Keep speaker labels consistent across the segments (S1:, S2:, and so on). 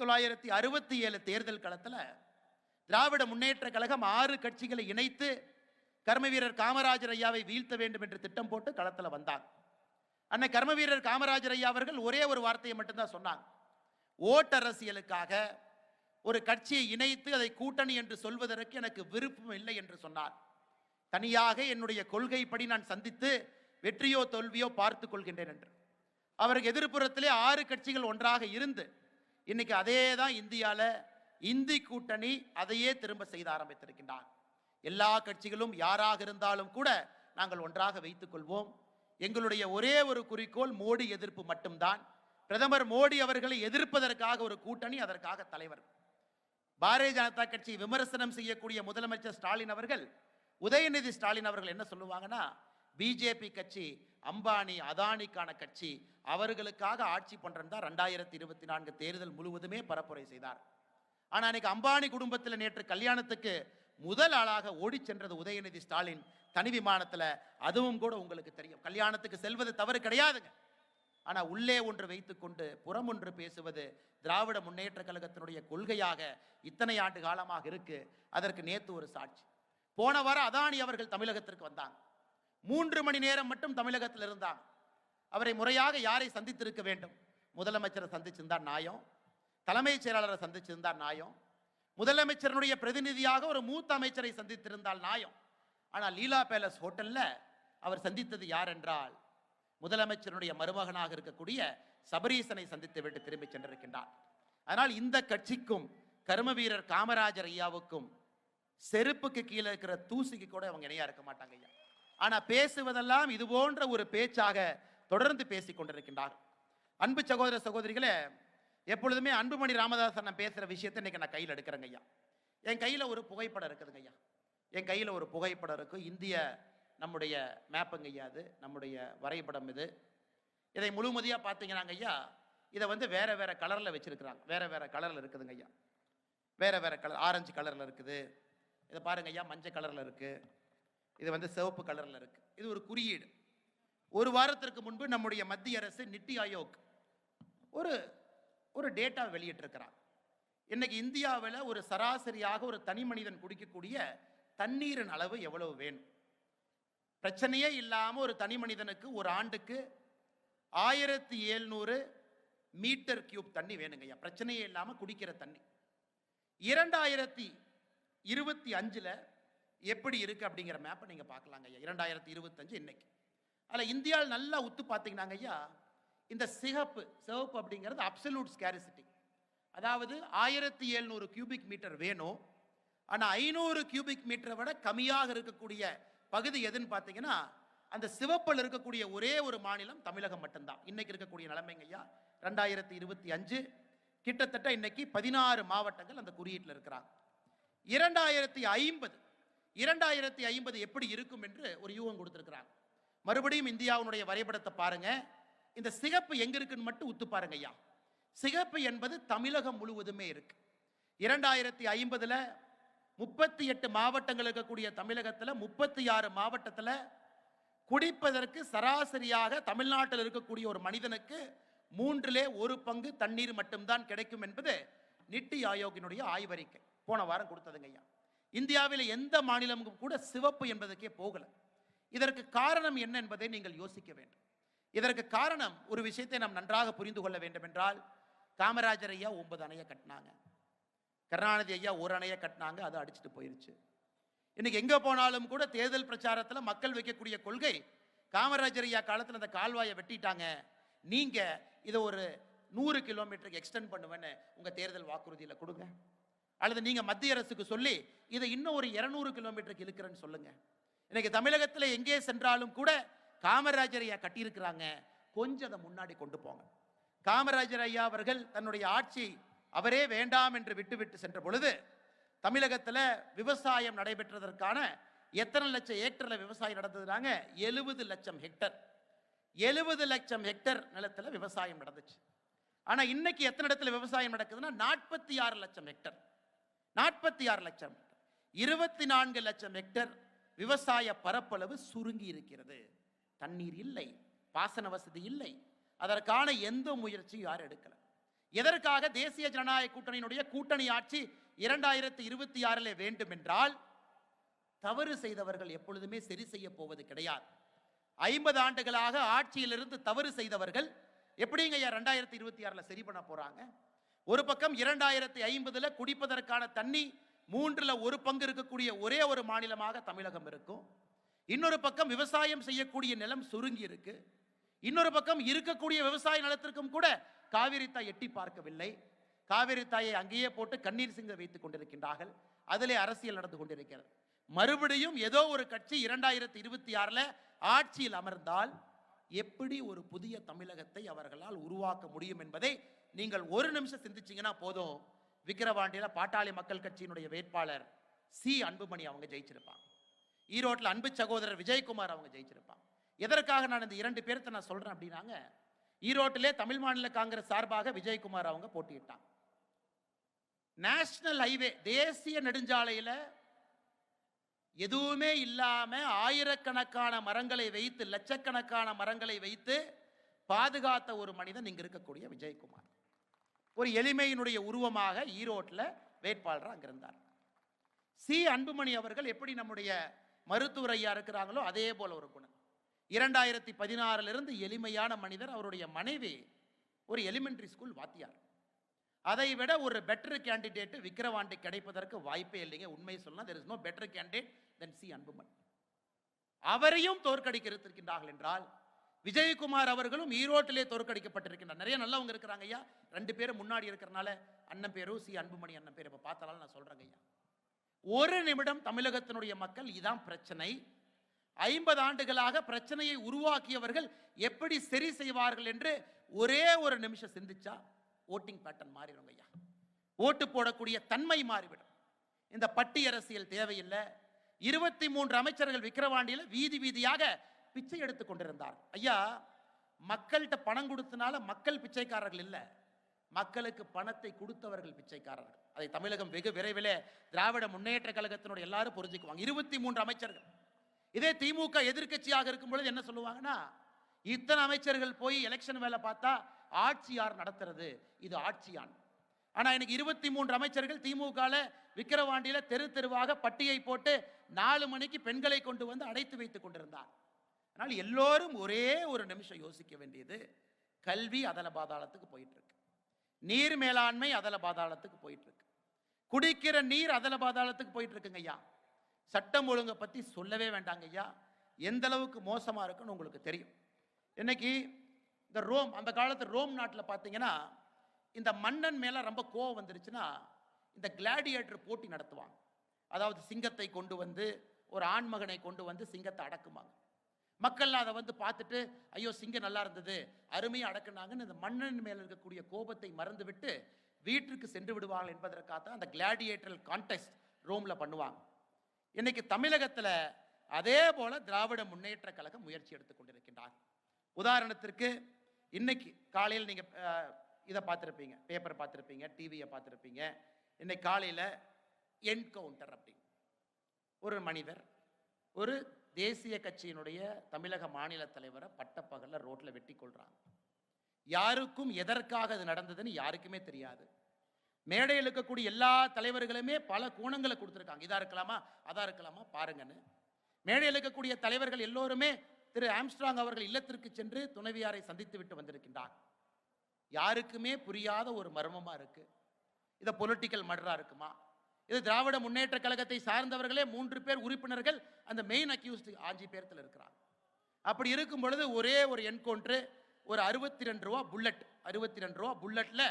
S1: தொள்ளாயிரத்தி அறுபத்தி ஏழு தேர்தல் களத்தில் திராவிட முன்னேற்ற கழகம் ஆறு கட்சிகளை இணைத்து கர்ம வீரர் காமராஜர் ஐயாவை வீழ்த்த வேண்டும் என்று திட்டம் போட்டு களத்தில் வந்தாங்க. அன்னை கர்ம வீரர் காமராஜர் ஐயா அவர்கள் ஒரே ஒரு வார்த்தையை மட்டும்தான் சொன்னாங்க. ஓட்டரசியலுக்காக ஒரு கட்சியை இணைத்து அதை கூட்டணி என்று சொல்வதற்கு எனக்கு விருப்பம் இல்லை என்று சொன்னார். தனியாக என்னுடைய கொள்கைப்படி நான் சந்தித்து வெற்றியோ தோல்வியோ பார்த்து கொள்கின்றேன் என்று. அவருக்கு எதிர்ப்புறத்திலே ஆறு கட்சிகள் ஒன்றாக இருந்து இன்னைக்கு அதே தான் இந்தியால இந்தி கூட்டணி அதையே திரும்ப செய்து ஆரம்பித்திருக்கின்றார். எல்லா கட்சிகளும் யாராக இருந்தாலும் கூட நாங்கள் ஒன்றாக வைத்துக் கொள்வோம். எங்களுடைய ஒரே ஒரு குறிக்கோள் மோடி எதிர்ப்பு மட்டும்தான். பிரதமர் மோடி அவர்களை எதிர்ப்பதற்காக ஒரு கூட்டணி அதற்காக தலைவர். பாரதிய ஜனதா கட்சி விமர்சனம் செய்யக்கூடிய முதலமைச்சர் ஸ்டாலின் அவர்கள் உதயநிதி ஸ்டாலின் அவர்கள் என்ன சொல்லுவாங்கன்னா பிஜேபி கட்சி அம்பானி அதானிக்கான கட்சி அவர்களுக்காக ஆட்சி பண்றேன் தான் ரெண்டாயிரத்தி இருபத்தி நான்கு தேர்தல் முழுவதுமே பரப்புரை செய்தார். ஆனா அன்னைக்கு அம்பானி குடும்பத்தில் நேற்று கல்யாணத்துக்கு முதல் ஆளாக ஓடி சென்றது உதயநிதி ஸ்டாலின் தனி விமானத்தில். அதுவும் கூட உங்களுக்கு தெரியும். கல்யாணத்துக்கு செல்வது தவறு கிடையாதுங்க. ஆனா உள்ளே ஒன்று வைத்துக்கொண்டு புறம் ஒன்று பேசுவது திராவிட முன்னேற்ற கழகத்தினுடைய கொள்கையாக இத்தனை ஆண்டு காலமாக இருக்கு. அதற்கு நேத்து ஒரு சாட்சி. போன வாரம் அதானி அவர்கள் தமிழகத்திற்கு வந்தாங்க. மூன்று மணி நேரம் மட்டும் தமிழகத்தில் இருந்தாங்க அவரை முறையாக யாரை சந்தித்திருக்க வேண்டும்? முதலமைச்சரை சந்திச்சிருந்தார் நாயம் தலைமைச் செயலாளரை சந்திச்சிருந்தார் நாயம் முதலமைச்சரனுடைய பிரதிநிதியாக ஒரு மூத்த அமைச்சரை சந்தித்திருந்தால் நாயம் ஆனால் லீலா பேலஸ் ஹோட்டல்ல அவர் சந்தித்தது யார் என்றால் முதலமைச்சருடைய மருமகனாக இருக்கக்கூடிய சபரீசனை சந்தித்து விட்டு திரும்பி சென்றிருக்கின்றார். அதனால் இந்த கட்சிக்கும் கர்ம வீரர் காமராஜர் ஐயாவுக்கும் செருப்புக்கு கீழே இருக்கிற தூசிக்கு கூட அவங்க இணையா இருக்க மாட்டாங்க ஐயா. ஆனால் பேசுவதெல்லாம் இது போன்ற ஒரு பேச்சாக தொடர்ந்து பேசி கொண்டிருக்கின்றார். அன்பு சகோதர சகோதரிகளே எப்பொழுதுமே அன்புமணி ராமதாசன் நான் பேசுகிற விஷயத்தை இன்றைக்கி நான் கையில் எடுக்கிறேங்க ஐயா. என் கையில் ஒரு புகைப்படம் இருக்குதுங்க ஐயா. என் கையில் ஒரு புகைப்படம் இருக்குது இந்திய நம்முடைய மேப்புங்க ஐயா அது. நம்முடைய வரைபடம் இது. இதை முழுமதியாக பார்த்தீங்கன்னாங்க ஐயா இதை வந்து வேறு வேறு கலரில் வச்சுருக்குறாங்க. வேறு வேறு கலரில் இருக்குதுங்க ஐயா. வேறு வேறு கலர் ஆரஞ்சு கலரில் இருக்குது. இதை பாருங்க ஐயா மஞ்சள் கலரில் இருக்குது இது வந்து சிவப்பு கலரில் இருக்கு. இது ஒரு குறியீடு. ஒரு வாரத்திற்கு முன்பு நம்முடைய மத்திய அரசு நித்தி ஆயோக் ஒரு ஒரு டேட்டா வெளியிட்டிருக்கிறார். இன்னைக்கு இந்தியாவில் ஒரு சராசரியாக ஒரு தனி மனிதன் குடிக்கக்கூடிய தண்ணீரின் அளவு எவ்வளவு வேணும்? பிரச்சனையே இல்லாமல் ஒரு தனி மனிதனுக்கு ஒரு ஆண்டுக்கு ஆயிரத்தி எழுநூறு மீட்டர் கியூப் தண்ணி வேணுங்கய்யா பிரச்சனையே இல்லாமல் குடிக்கிற தண்ணி. இரண்டாயிரத்தி இருபத்தி அஞ்சில் எப்படி இருக்குது அப்படிங்கிற மேப்பை நீங்கள் பார்க்கலாங்க ஐயா. இரண்டாயிரத்தி இருபத்தஞ்சு இன்னைக்கு. அதில் இந்தியாவில் நல்லா உத்து பார்த்தீங்கன்னாங்க ஐயா இந்த சிகப்பு சிவப்பு அப்படிங்கிறது அப்சல்யூட் ஸ்கேரிசிட்டி அதாவது ஆயிரத்தி எழுநூறு கியூபிக் மீட்டர் வேணும். ஆனால் ஐநூறு கியூபிக் மீட்டரை விட கம்மியாக இருக்கக்கூடிய பகுதி எதுன்னு பார்த்தீங்கன்னா அந்த சிவப்பில் இருக்கக்கூடிய ஒரே ஒரு மாநிலம் தமிழகம் மட்டும்தான். இன்னைக்கு இருக்கக்கூடிய நிலைமைங்க ஐயா ரெண்டாயிரத்தி இருபத்தி அஞ்சு கிட்டத்தட்ட இன்னைக்கு பதினாறு மாவட்டங்கள் அந்த குறியீட்டில் இருக்கிறாங்க. இரண்டாயிரத்தி ஐம்பது இரண்டாயிரத்தி ஐம்பது எப்படி இருக்கும் என்று ஒரு யூகம் கொடுத்திருக்கிறாங்க மறுபடியும் இந்தியாவுடைய வரைபடத்தை பாருங்க. இந்த சிகப்பு எங்க இருக்குன்னு மட்டும் உத்து பாருங்க ஐயா. சிகப்பு என்பது தமிழகம் முழுவதுமே இருக்கு. இரண்டாயிரத்தி ஐம்பதுல முப்பத்தி எட்டு மாவட்டங்கள் இருக்கக்கூடிய தமிழகத்தில் முப்பத்தி ஆறு மாவட்டத்தில் குடிப்பதற்கு சராசரியாக தமிழ்நாட்டில் இருக்கக்கூடிய ஒரு மனிதனுக்கு மூன்றிலே ஒரு பங்கு தண்ணீர் மட்டும்தான் கிடைக்கும் என்பது நிட்டி ஆயோகினுடைய ஆய்வறிக்கை. போன வாரம் கொடுத்ததுங்க ஐயா. இந்தியாவில் எந்த மாநிலமும் கூட சிவப்பு என்பதற்கே போகலை. இதற்கு காரணம் என்ன என்பதை நீங்கள் யோசிக்க வேண்டும். இதற்கு காரணம் ஒரு விஷயத்தை நாம் நன்றாக புரிந்து கொள்ள வேண்டும் என்றால் காமராஜர் ஐயா ஒன்பது அணையை கட்டினாங்க. கருணாநிதி ஐயா ஒரு அணையை கட்டினாங்க அது அடிச்சுட்டு போயிருச்சு. இன்னைக்கு எங்கே போனாலும் கூட தேர்தல் பிரச்சாரத்தில் மக்கள் வைக்கக்கூடிய கொள்கை காமராஜர் ஐயா காலத்தில் அந்த கால்வாயை வெட்டிட்டாங்க. நீங்கள் இதை ஒரு நூறு கிலோமீட்டருக்கு எக்ஸ்டெண்ட் பண்ணுவேன்னு உங்கள் தேர்தல் வாக்குறுதியில கொடுங்க. அல்லது நீங்க மத்திய அரசுக்கு சொல்லி இதை இன்னும் ஒரு இருநூறு கிலோமீட்டருக்கு இழுக்கிறேன்னு சொல்லுங்க. இன்னைக்கு தமிழகத்துல எங்கே சென்றாலும் கூட காமராஜர் ஐயா கட்டியிருக்கிறாங்க. கொஞ்சம் அதை முன்னாடி கொண்டு போங்க. காமராஜர் ஐயா அவர்கள் தன்னுடைய ஆட்சி அவரே வேண்டாம் என்று விட்டுவிட்டு சென்ற பொழுது தமிழகத்தில் விவசாயம் நடைபெற்றதற்கான எத்தனை லட்சம் ஹெக்டரில் விவசாயம் நடந்ததுனாங்க? எழுபது லட்சம் ஹெக்டர். எழுபது லட்சம் ஹெக்டர் நிலத்தில் விவசாயம் நடந்துச்சு. ஆனால் இன்னைக்கு எத்தனை இடத்துல விவசாயம் நடக்குதுன்னா நாற்பத்தி ஆறு லட்சம் ஹெக்டர். நாற்பத்தி ஆறு லட்சம். இருபத்தி நான்கு லட்சம் ஹெக்டர் விவசாய பரப்பளவு சுருங்கி இருக்கிறது. தண்ணீர் இல்லை பாசன வசதி இல்லை. அதற்கான எந்த முயற்சியும் யாரும் எடுக்கல. எதற்காக தேசிய ஜனநாயக கூட்டணியினுடைய கூட்டணி ஆட்சி இரண்டாயிரத்தி இருபத்தி ஆறில் வேண்டும் என்றால் தவறு செய்தவர்கள் எப்பொழுதுமே சரி செய்ய போவது கிடையாது. ஐம்பது ஆண்டுகளாக ஆட்சியிலிருந்து தவறு செய்தவர்கள் எப்படிங்க ஐயா ரெண்டாயிரத்தி இருபத்தி ஆறுல சரி பண்ண போறாங்க? ஒரு பக்கம் இரண்டாயிரத்தி ஐம்பதுல குடிப்பதற்கான தண்ணி மூன்றில் ஒரு பங்கு இருக்கக்கூடிய ஒரே ஒரு மாநிலமாக தமிழகம் இருக்கும். இன்னொரு பக்கம் விவசாயம் செய்யக்கூடிய நிலம் சுருங்கி இருக்கு. இன்னொரு பக்கம் இருக்கக்கூடிய விவசாய நிலத்திற்கும் கூட காவிரி தாய் எட்டி பார்க்கவில்லை. காவிரி தாயை அங்கேயே போட்டு கண்ணீர் சிங்க வைத்துக் கொண்டிருக்கின்றார்கள். அதிலே அரசியல் நடந்து கொண்டிருக்கிறது. மறுபடியும் ஏதோ ஒரு கட்சி இரண்டாயிரத்தி இருபத்தி ஆறில் ஆட்சியில் அமர்ந்தால் எப்படி ஒரு புதிய தமிழகத்தை அவர்களால் உருவாக்க முடியும் என்பதை நீங்கள் ஒரு நிமிஷம் சிந்திச்சீங்கன்னா போதும். விக்கிரவாண்டியில் பாட்டாளி மக்கள் கட்சியினுடைய வேட்பாளர் சி. அன்புமணி அவங்க ஜெயிச்சிருப்பாங்க. ஈரோட்டில் அன்பு சகோதரர் விஜயகுமார் அவங்க ஜெயிச்சிருப்பாங்க. எதற்காக நான் இந்த இரண்டு பேர்த்த நான் சொல்கிறேன் அப்படின்னாங்க ஈரோட்டிலே தமிழ் மாநில காங்கிரஸ் சார்பாக விஜயகுமார் அவங்க போட்டியிட்டாங்க. நேஷனல் ஹைவே தேசிய நெடுஞ்சாலையில் எதுவுமே இல்லாமல் ஆயிரக்கணக்கான மரங்களை வைத்து லட்சக்கணக்கான மரங்களை வைத்து பாதுகாத்த ஒரு மனிதன் இங்கே இருக்கக்கூடிய விஜயகுமார். ஒரு எளிமையினுடைய உருவமாக ஈரோட்டில் வேட்பாளராக அங்கிருந்தார் சி. அன்புமணி அவர்கள் எப்படி நம்முடைய மருத்துவர் ஐயா இருக்கிறாங்களோ அதே போல ஒரு குணம். இரண்டாயிரத்தி பதினாறிலிருந்து எளிமையான மனிதர் அவருடைய மனைவி ஒரு எலிமெண்ட்ரி ஸ்கூல் வாத்தியார். அதை விட ஒரு பெட்டர் கேண்டிடேட் விக்கிரவாண்டி கிடைப்பதற்கு வாய்ப்பே இல்லைங்க. உண்மையை சொல்லலாம் there is no better candidate then C Anbumani. அவரையும் தோற்கடிக்க இருக்கின்றார்கள் என்றால் விஜயகுமார் அவர்களும் ஈரோட்டிலே தோற்கடிக்கப்பட்டிருக்கின்றார் நிறைய நல்லவங்க இருக்கிறாங்க ஐயா. ரெண்டு பேரும் முன்னாடி இருக்கிறனால அண்ணன் பேரும் சி. அன்புமணி அண்ணன் பேர். இப்போ பார்த்தாலும் நான் சொல்கிறேங்க ஐயா. ஒரு நிமிடம் தமிழகத்தினுடைய மக்கள் இதான் பிரச்சனை. ஐம்பது ஆண்டுகளாக பிரச்சனையை உருவாக்கியவர்கள் எப்படி சரி செய்வார்கள் என்று ஒரே ஒரு நிமிஷம் சிந்திச்சா ஓட்டிங் பேட்டர்ன் மாறிடும் ஐயா. ஓட்டு போடக்கூடிய தன்மை மாறிவிடும். இந்த பட்டி அரசியல் தேவையில்லை. இருபத்தி மூன்று அமைச்சர்கள் விக்கிரவாண்டியில் வீதி வீதியாக பிச்சை எடுத்து கொண்டிருந்தார். ஐயா மக்கள்கிட்ட பணம் கொடுத்தனால மக்கள் பிச்சைக்காரர்கள் இல்லை. மக்களுக்கு பணத்தை கொடுத்தவர்கள் பிச்சைக்காரர்கள். அதை தமிழகம் வெகு விரைவிலே திராவிட முன்னேற்ற கழகத்தினுடைய எல்லாரும் புரிஞ்சுக்குவாங்க. இருபத்தி மூன்று அமைச்சர்கள். இதே திமுக எதிர்கட்சியாக இருக்கும் பொழுது என்ன சொல்லுவாங்கன்னா இத்தனை அமைச்சர்கள் போய் எலெக்ஷன் வேலை பார்த்தா ஆட்சி யார் நடத்துறது? இது ஆட்சியான் ஆனா எனக்கு இருபத்தி மூன்று அமைச்சர்கள் திமுகல விக்கிரவாண்டியில தெரு தெருவாக பட்டியை போட்டு நாலு மணிக்கு பெண்களை கொண்டு வந்து அடைத்து வைத்துக் கொண்டிருந்தார். அதனால் எல்லோரும் ஒரே ஒரு நிமிஷம் யோசிக்க வேண்டியது கல்வி அதல பாதாளத்துக்கு போயிட்டு இருக்கு நீர் மேலாண்மை அதல பாதாளத்துக்கு போயிட்டு இருக்கு குடிக்கிற நீர் அதல பாதாளத்துக்கு போயிட்டுருக்குங்க ஐயா. சட்டம் ஒழுங்கை பற்றி சொல்லவே வேண்டாங்க ஐயா. எந்த அளவுக்கு மோசமாக இருக்குன்னு உங்களுக்கு தெரியும். இன்னைக்கு இந்த ரோம் அந்த காலத்து ரோம் நாட்டில் பார்த்தீங்கன்னா இந்த மன்னன் மேலே ரொம்ப கோவம் வந்துருச்சுன்னா இந்த கிளாடியேட்டர் போட்டி நடத்துவாங்க. அதாவது சிங்கத்தை கொண்டு வந்து ஒரு ஆண்மகனை கொண்டு வந்து சிங்கத்தை அடக்குமாங்க. மக்கள் அதை வந்து பார்த்துட்டு ஐயோ சிங்கம் நல்லா இருந்தது அருமையாக அடக்குனாங்கன்னு இந்த மன்னன் மேலே இருக்கக்கூடிய கோபத்தை மறந்துவிட்டு வீட்டிற்கு சென்று விடுவார்கள் என்பதற்காக தான் அந்த கிளாடியேட்டரல் கான்டெஸ்ட் ரோமில் பண்ணுவாங்க. இன்னைக்கு தமிழகத்தில் அதே போல திராவிட முன்னேற்ற கழகம் முயற்சி எடுத்துக் கொண்டிருக்கின்றார். உதாரணத்திற்கு இன்னைக்கு காலையில் நீங்கள் இதை பார்த்துருப்பீங்க பேப்பர் பார்த்துருப்பீங்க டிவியை பார்த்துருப்பீங்க. இன்னைக்கு காலையில் என்கவுண்டர் அப்படின்னு. ஒரு மனிதர் ஒரு தேசிய கட்சியினுடைய தமிழக மாநில தலைவரை பட்டப்பகலில் ரோட்டில் வெட்டி கொள்கிறாங்க யாருக்கும் எதற்காக அது நடந்ததுன்னு யாருக்குமே தெரியாது. மேடையில் இருக்கக்கூடிய எல்லா தலைவர்களுமே பல கோணங்களை கொடுத்துருக்காங்க. இதாக இருக்கலாமா அதாக இருக்கலாமா பாருங்கன்னு. மேடையில் இருக்கக்கூடிய தலைவர்கள் எல்லோருமே திரு ஆம்ஸ்ட்ராங் அவர்கள் இல்லத்திற்கு சென்று துணைவியாரை சந்தித்து விட்டு வந்திருக்கின்றார். யாருக்குமே புரியாத ஒரு மர்மமா இருக்கு. இதை பொலிட்டிக்கல் மர்டரா இருக்குமா? இது திராவிட முன்னேற்ற கழகத்தை சார்ந்தவர்களே மூன்று பேர் உறுப்பினர்கள் அந்த மெயின் அக்யூஸ்டு ஆஞ்சி பேர்த்தில் இருக்கிறாங்க. அப்படி இருக்கும் பொழுது ஒரே ஒரு என்கவுண்ட்ரு ஒரு அறுபத்தி ரெண்டு ரூபா புல்லட் அறுபத்தி ரெண்டு ரூபா புல்லட்டில்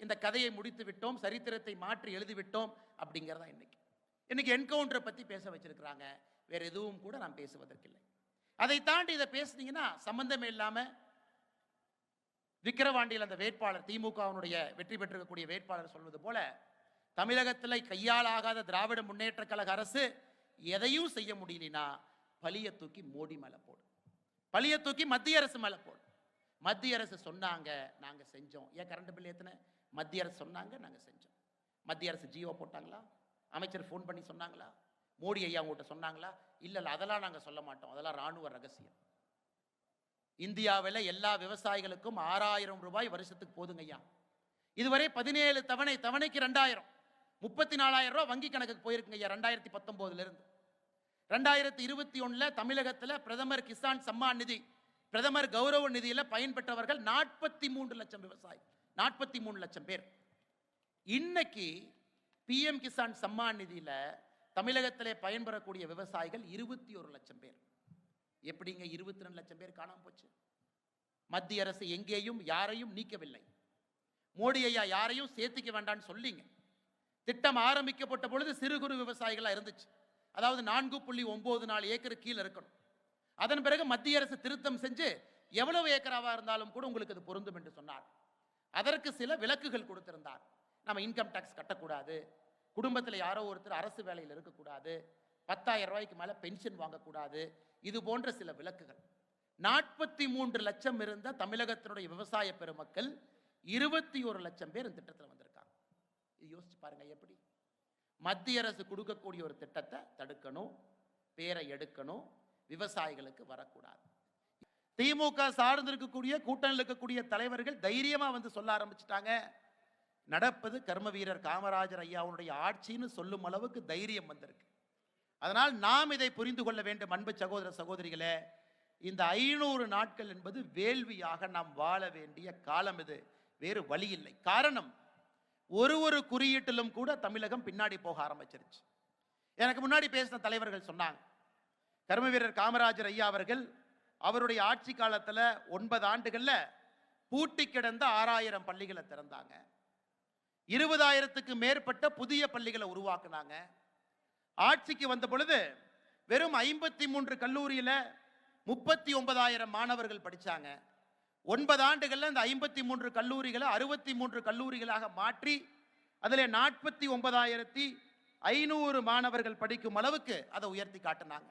S1: இந்த கதையை முடித்து விட்டோம் சரித்திரத்தை மாற்றி எழுதிவிட்டோம் அப்படிங்கிறதா இன்னைக்கு. இன்னைக்கு என்கவுண்டரை பற்றி பேச வச்சிருக்கிறாங்க. வேற எதுவும் கூட நான் பேசுவதற்கில்லை. அதை தாண்டி இதை பேசுனீங்கன்னா சம்பந்தமே இல்லாமல் விக்கிரவாண்டியில் அந்த வேட்பாளர் திமுகவினுடைய வெற்றி பெற்றிருக்கக்கூடிய வேட்பாளர் சொல்வது போல தமிழகத்தில் கையாளாகாத திராவிட முன்னேற்ற கழக அரசு எதையும் செய்ய முடியலனா பழிய தூக்கி மோடி மேலே போடு. பழிய தூக்கி மத்திய அரசு மேலே போடு. மத்திய அரசு சொன்னாங்க நாங்கள் செஞ்சோம். ஏன் கரண்ட் பில் ஏத்துன? மத்திய அரசு சொன்னாங்க நாங்கள் செஞ்சோம். மத்திய அரசு ஜியோ போட்டாங்களா? அமைச்சர் ஃபோன் பண்ணி சொன்னாங்களா? மோடி ஐயா உங்கள்கிட்ட சொன்னாங்களா? இல்லை இல்லை அதெல்லாம் நாங்கள் சொல்ல மாட்டோம். அதெல்லாம் ராணுவ ரகசியம். இந்தியாவில் எல்லா விவசாயிகளுக்கும் ஆறாயிரம் ரூபாய் வருஷத்துக்கு போதுங்க ஐயா இதுவரை பதினேழு தவணை தவணைக்கு ரெண்டாயிரம். முப்பத்தி நாலாயிரம் ரூபா வங்கி கணக்குக்கு போயிருக்குங்க ஐயா ரெண்டாயிரத்தி பத்தொம்போதுலேருந்து. ரெண்டாயிரத்தி இருபத்தி ஒன்றில் தமிழகத்துல பிரதமர் கிசான் சம்மான் நிதி பிரதமர் கௌரவ நிதியில பயன்பெற்றவர்கள் நாற்பத்தி மூன்று லட்சம் விவசாயி நாற்பத்தி மூணு லட்சம் பேர். இன்னைக்கு பிஎம் கிசான் சம்மான் நிதியில தமிழகத்திலே பயன்பெறக்கூடிய விவசாயிகள் இருபத்தி ஒரு லட்சம் பேர். எப்படிங்க இருபத்தி ரெண்டு லட்சம் பேர் காணாம போச்சு? மத்திய அரசு எங்கேயும் யாரையும் நீக்கவில்லை. மோடி ஐயா யாரையும் சேர்த்துக்க வேண்டாம்னு சொல்லிங்க. திட்டம் ஆரம்பிக்கப்பட்ட பொழுது சிறு குறு விவசாயிகளா இருந்துச்சு. அதாவது நான்கு புள்ளி ஒன்பது நாலு ஏக்கர் கீழே இருக்கணும். அதன் பிறகு மத்திய அரசு திருத்தம் செஞ்சு எவ்வளவு ஏக்கராவா இருந்தாலும் கூட உங்களுக்கு அது பொருந்தும் என்று சொன்னார். அதற்கு சில விலக்குகள் கொடுத்திருந்தார். நம்ம இன்கம் டேக்ஸ் கட்டக்கூடாது. குடும்பத்தில் யாரோ ஒருத்தர் அரசு வேலையில் இருக்கக்கூடாது. பத்தாயிரம் ரூபாய்க்கு மேல பென்ஷன் வாங்கக்கூடாது. இது போன்ற சில விலக்குகள் நாற்பத்தி மூன்று லட்சம் இருந்த தமிழகத்தினுடைய விவசாய பெருமக்கள் இருபத்தி ஒரு லட்சம் பேர் இந்த திட்டத்தில் வந்திருக்காங்க. யோசிச்சு பாருங்க எப்படி? மத்திய அரசு கொடுக்கக்கூடிய ஒரு திட்டத்தை தடுக்கணும் பேரை எடுக்கணும் விவசாயிகளுக்கு வரக்கூடாது. திமுக சார்ந்து இருக்கக்கூடிய கூட்டணியில் இருக்கக்கூடிய தலைவர்கள் தைரியமா வந்து சொல்ல ஆரம்பிச்சிட்டாங்க. நடப்பது கர்ம வீரர் காமராஜர் ஐயாவுடைய ஆட்சின்னு சொல்லும் அளவுக்கு தைரியம் வந்திருக்கு. அதனால் நாம் இதை புரிந்து கொள்ள வேண்டும் அன்பு சகோதர சகோதரிகளே. இந்த ஐநூறு நாட்கள் என்பது வேள்வியாக நாம் வாழ வேண்டிய காலம் இது. வேறு வழி இல்லை. காரணம் ஒரு ஒரு குறியீட்டிலும் கூட தமிழகம் பின்னாடி போக ஆரம்பிச்சிருச்சு. எனக்கு முன்னாடி பேசின தலைவர்கள் சொன்னாங்க கர்ம வீரர் காமராஜர் ஐயா அவர்கள் அவருடைய ஆட்சி காலத்தில் ஒன்பது ஆண்டுகளில் பூட்டி கிடந்த ஆறாயிரம் பள்ளிகளை திறந்தாங்க. இருபதாயிரத்துக்கு மேற்பட்ட புதிய பள்ளிகளை உருவாக்குனாங்க. ஆட்சிக்கு வந்த பொழுது வெறும் ஐம்பத்தி மூன்று கல்லூரியில் முப்பத்தி ஒன்பதாயிரம் மாணவர்கள் படித்தாங்க ஒன்பது ஆண்டுகளில் அந்த ஐம்பத்தி மூன்று கல்லூரிகளை அறுபத்தி மூன்று கல்லூரிகளாக மாற்றி அதில் நாற்பத்தி ஒன்பதாயிரத்தி ஐநூறு மாணவர்கள் படிக்கும் அளவுக்கு அதை உயர்த்தி காட்டினாங்க.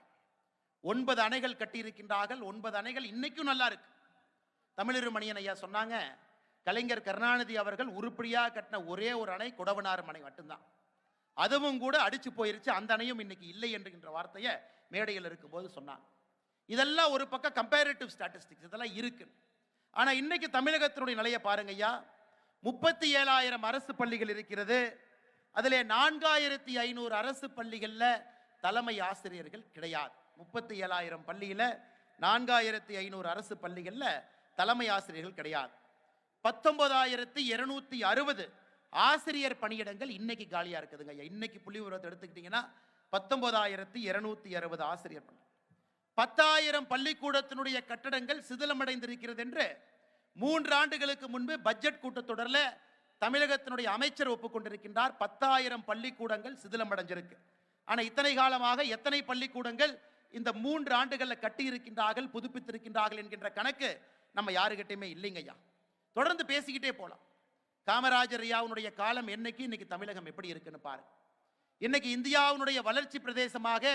S1: ஒன்பது அணைகள் கட்டியிருக்கின்றார்கள் ஒன்பது அணைகள் இன்னைக்கும் நல்லா இருக்கு. தமிழர் மணியன் ஐயா சொன்னாங்க கலைஞர் கருணாநிதி அவர்கள் உருப்படியாக கட்டின ஒரே ஒரு அணை குடவனார் அணை மட்டும்தான். அதுவும் கூட அடிச்சு போயிருச்சு அந்த அணையும் இன்னைக்கு இல்லை என்கின்ற வார்த்தையை மேடையில் இருக்கும்போது சொன்னாங்க. இதெல்லாம் ஒரு பக்கம் கம்பேரிட்டிவ் ஸ்டாட்டிஸ்டிக்ஸ் இதெல்லாம் இருக்குது ஆனா இன்னைக்கு தமிழகத்தினுடைய நிலையை பாருங்க ஐயா. முப்பத்தி ஏழாயிரம் அரசு பள்ளிகள் இருக்கிறது. அதில் நான்காயிரத்தி ஐநூறு அரசு பள்ளிகள்ல தலைமை ஆசிரியர்கள் கிடையாது. முப்பத்தி ஏழாயிரம் பள்ளியில நான்காயிரத்தி ஐநூறு அரசு பள்ளிகள்ல தலைமை ஆசிரியர்கள் கிடையாது. பத்தொன்பதாயிரத்தி இருநூத்தி அறுபது ஆசிரியர் பணியிடங்கள் இன்னைக்கு காலியா இருக்குதுங்க ஐயா. இன்னைக்கு புள்ளி உரத்தை எடுத்துக்கிட்டீங்கன்னா பத்தொன்பதாயிரத்தி இருநூத்தி அறுபது ஆசிரியர் பணி பத்தாயிரம் பள்ளிக்கூடத்தினுடைய கட்டடங்கள் சிதிலமடைந்திருக்கிறது என்று மூன்று ஆண்டுகளுக்கு முன்பு பட்ஜெட் கூட்டத்தொடரில் தமிழகத்தினுடைய அமைச்சர் ஒப்புக்கொண்டிருக்கின்றார். பத்தாயிரம் பள்ளிக்கூடங்கள் சிதிலமடைஞ்சிருக்கு. ஆனால் இத்தனை காலமாக எத்தனை பள்ளிக்கூடங்கள் இந்த மூன்று ஆண்டுகளில் கட்டியிருக்கின்றார்கள் புதுப்பித்திருக்கின்றார்கள் என்கின்ற கணக்கு நம்ம யாருக்கிட்டையுமே இல்லைங்கய்யா தொடர்ந்து பேசிக்கிட்டே போகலாம் காமராஜர் ஐயாவுடைய காலம் என்னைக்கு இன்னைக்கு தமிழகம் எப்படி இருக்குன்னு பாருங்க. இன்னைக்கு இந்தியாவினுடைய வளர்ச்சி பிரதேசமாக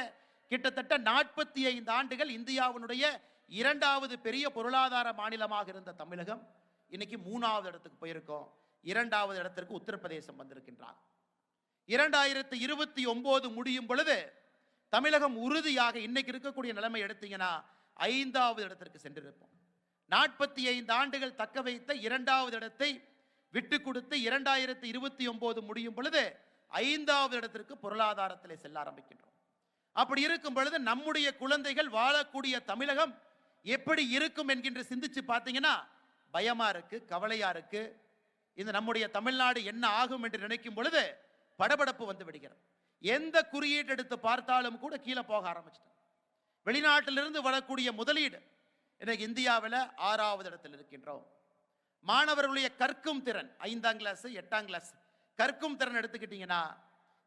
S1: கிட்டத்தட்ட நாற்பத்தி ஐந்து ஆண்டுகள் இந்தியாவினுடைய இரண்டாவது பெரிய பொருளாதார மாநிலமாக இருந்த தமிழகம். இன்னைக்கு மூணாவது இடத்துக்கு போயிருக்கோம். இரண்டாவது இடத்திற்கு உத்தரப்பிரதேசம் வந்திருக்கின்றார். இரண்டாயிரத்தி இருபத்தி ஒன்பது முடியும் பொழுது தமிழகம் உறுதியாக இன்னைக்கு இருக்கக்கூடிய நிலைமை எடுத்தீங்கன்னா ஐந்தாவது இடத்திற்கு சென்றிருப்போம். நாற்பத்தி ஐந்து ஆண்டுகள் தக்க வைத்த இரண்டாவது இடத்தை விட்டு கொடுத்து இரண்டாயிரத்தி இருபத்தி ஒன்பது முடியும் பொழுது ஐந்தாவது இடத்திற்கு பொருளாதாரத்தில் செல்ல ஆரம்பிக்கின்றோம். அப்படி இருக்கும் பொழுது நம்முடைய குழந்தைகள் வாழக்கூடிய தமிழகம் எப்படி இருக்கும் என்கின்ற சிந்திச்சு பார்த்தீங்கன்னா பயமா இருக்கு கவலையா இருக்கு. இந்த நம்முடைய தமிழ்நாடு என்ன ஆகும் என்று நினைக்கும் பொழுது படபடப்பு வந்து விடுகிறது. எந்த குறியீட்டு எடுத்து பார்த்தாலும் கூட கீழே போக ஆரம்பிச்சிட்டோம் வெளிநாட்டிலிருந்து வரக்கூடிய முதலீடு இன்னைக்கு இந்தியாவில் ஆறாவது இடத்தில் இருக்கின்றோம். மாணவர்களுடைய கற்கும் திறன் ஐந்தாம் கிளாஸ் எட்டாம் கிளாஸ் கற்கும் திறன் எடுத்துக்கிட்டீங்கன்னா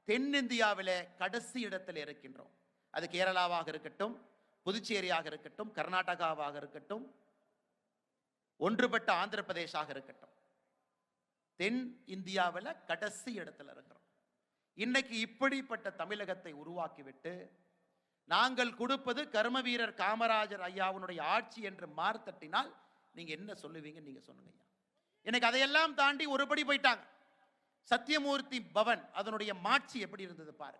S1: தென்னிந்தியாவில் கடைசி இடத்தில் இருக்கின்றோம். அது கேரளாவாக இருக்கட்டும் புதுச்சேரியாக இருக்கட்டும் கர்நாடகாவாக இருக்கட்டும் ஒன்றுபட்ட ஆந்திர பிரதேசாக இருக்கட்டும். தென் இந்தியாவில் கடைசி இடத்துல இருக்கிறோம். இன்னைக்கு இப்படிப்பட்ட தமிழகத்தை உருவாக்கிவிட்டு நாங்கள் கொடுப்பது கர்ம வீரர் காமராஜர் ஐயாவுடைய ஆட்சி என்று மார்த்தட்டினால் நீங்க என்ன சொல்லுவீங்க நீங்க சொல்லுங்க ஐயா. இன்னைக்கு அதையெல்லாம் தாண்டி ஒருபடி போயிட்டாங்க. சத்தியமூர்த்தி பவன் அதனுடைய மாட்சி எப்படி இருந்தது பாரு.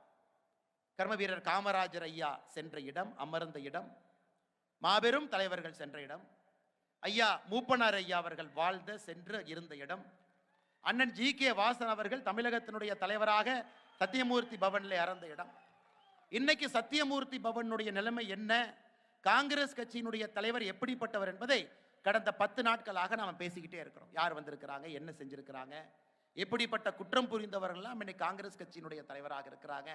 S1: கர்ம வீரர் காமராஜர் ஐயா சென்ற இடம் அமர்ந்த இடம். மாபெரும் தலைவர்கள் சென்ற இடம். ஐயா மூப்பனார் ஐயா அவர்கள் வாழ்ந்த சென்று இருந்த இடம். அண்ணன் ஜி கே வாசன் அவர்கள் தமிழகத்தினுடைய தலைவராக சத்தியமூர்த்தி பவனில் இறந்த இடம். இன்னைக்கு சத்தியமூர்த்தி பவனுடைய நிலைமை என்ன? காங்கிரஸ் கட்சியினுடைய தலைவர் எப்படிப்பட்டவர் என்பதை கடந்த பத்து நாட்களாக நாம் பேசிக்கிட்டே இருக்கிறோம். யார் வந்திருக்கிறாங்க? என்ன செஞ்சிருக்கிறாங்க? எப்படிப்பட்ட குற்றம் புரிந்தவர்கள்லாம் இன்னைக்கு காங்கிரஸ் கட்சியினுடைய தலைவராக இருக்கிறாங்க.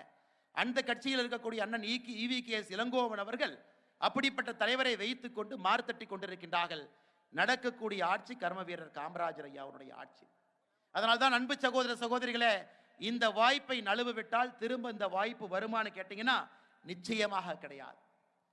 S1: அந்த கட்சியில் இருக்கக்கூடிய அண்ணன் ஈகி E V K S Elangovan அவர்கள் அப்படிப்பட்ட தலைவரை வைத்துக் கொண்டு மார்த்தட்டி கொண்டிருக்கின்றார்கள். நடக்கக்கூடிய ஆட்சி கர்ம வீரர் காமராஜர் ஐயாவுடைய ஆட்சி. அதனால்தான் அன்பு சகோதர சகோதரிகளே இந்த வாய்ப்பை நழுவு விட்டால் திரும்ப இந்த வாய்ப்பு வருமானு கேட்டீங்கன்னா நிச்சயமாக கிடையாது.